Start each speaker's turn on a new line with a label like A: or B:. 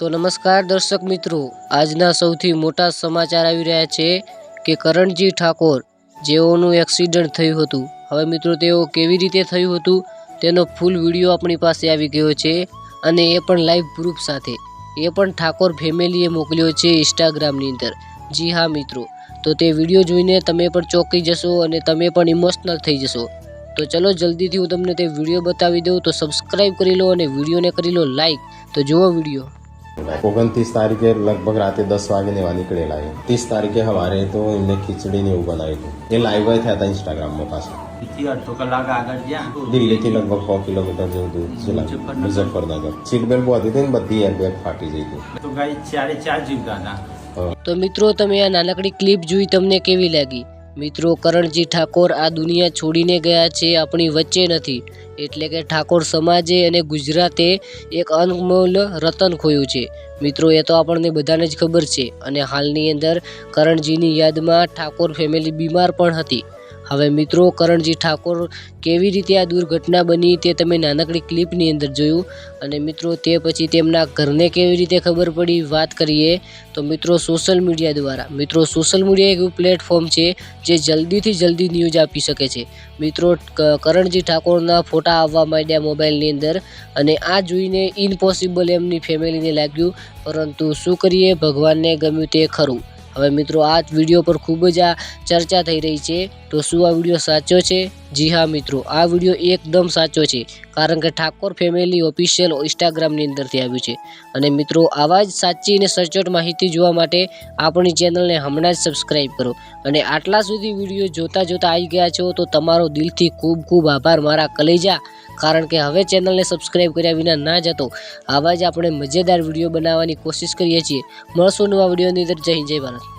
A: તો નમસ્કાર દર્શક મિત્રો, આજના સૌથી મોટા સમાચાર આવી રહ્યા છે કે કરણજી ઠાકોર જેઓનું એક્સિડન્ટ થયું હતું. હવે મિત્રો, તેઓ કેવી રીતે થયું હતું તેનો ફૂલ વીડિયો આપણી પાસે આવી ગયો છે અને એ પણ લાઈવ પ્રૂફ સાથે. એ પણ ઠાકોર ફેમિલીએ મોકલ્યો છે ઇન્સ્ટાગ્રામની અંદર. જી હા મિત્રો, તો તે વીડિયો જોઈને તમે પણ ચોંકી જશો અને તમે પણ ઇમોશનલ થઈ જશો. તો ચલો જલ્દીથી હું તમને તે વીડિયો બતાવી દઉં. તો સબસ્ક્રાઈબ કરી લો અને વિડીયોને કરી લો લાઈક તો જુઓ વીડિયો.
B: ઓગણત્રીસ તારીખે લગભગ રાતે દસ વાગે ને એવા નીકળેલા એ ત્રીસ તારીખે હવારે તો એમને ખીચડી ને એવું બનાવ્યું હતું એ લાઈવ થયા હતા ઇન્સ્ટાગ્રામમાં પાછા
C: અડધો કલાક આગળ ગયા
B: દિલ્હીથી લગભગ સો કિલોમીટર જેવું દૂર છે લાગે. મુઝફ્ફરનગર સીટ બેલ્ટ બહુ હતી ને બધી એરબેગ ફાટી જઈ હતી
C: તો ગાઈ ચારે ચાર જીવતા હતા
A: તો મિત્રો તમે આ નાનકડી ક્લિપ જોઈ તમને કેવી લાગી? મિત્રો, કરણજી ઠાકોર આ દુનિયા છોડીને ગયા છે આપણી વચ્ચે નથી. એટલે કે ઠાકોર સમાજે અને ગુજરાતે એક અનમોલ રતન ખોયું છે. મિત્રો, એ તો આપણને બધાને જ ખબર છે. અને હાલની અંદર કરણજીની યાદમાં ઠાકોર ફેમિલી બીમાર પણ હતી. હવે મિત્રો, કરણજી ઠાકોર, કેવી રીતે આ દુર્ઘટના બની તે તમે નાનકડી ક્લિપની અંદર જોયું. અને મિત્રો, તે પછી તેમના ઘરને કેવી રીતે ખબર પડી? વાત કરીએ તો મિત્રો સોશિયલ મીડિયા દ્વારા. મિત્રો સોશિયલ મીડિયા એક એવું પ્લેટફોર્મ છે જે જલ્દીથી જલ્દી ન્યૂઝ આપી શકે છે. મિત્રો કરણજી ઠાકોરના ફોટા આવવા માંડ્યા મોબાઈલની અંદર અને આ જોઈને ઇમ્પોસિબલ એમની ફેમિલીને લાગ્યું. પરંતુ શું કરીએ? ભગવાનને ગમ્યું તે ખરું. હવે મિત્રો, આ વીડિયો પર ખૂબ જ આ ચર્ચા થઈ રહી છે. તો શું આ વીડિયો સાચો છે? જી હા મિત્રો, આ વીડિયો એકદમ સાચો છે, કારણ કે ઠાકોર ફેમિલી ઓફિશિયલ ઇન્સ્ટાગ્રામની અંદરથી આવ્યું છે. અને મિત્રો, આવા જ સાચી અને સચોટ માહિતી જોવા માટે આપણી ચેનલને હમણાં જ સબસ્ક્રાઈબ કરો. અને આટલા સુધી વીડિયો જોતા જોતા આવી ગયા છો, તો તમારો દિલથી ખૂબ ખૂબ આભાર મારા કલેજા. કારણ કે હવે ચેનલને સબસ્ક્રાઈબ કર્યા વિના ના જતો, આવા જ આપણે મજેદાર વીડિયો બનાવવાની કોશિશ કરીએ છીએ. મળશું નવા વિડીયોની અંદર. જય જય ભારત.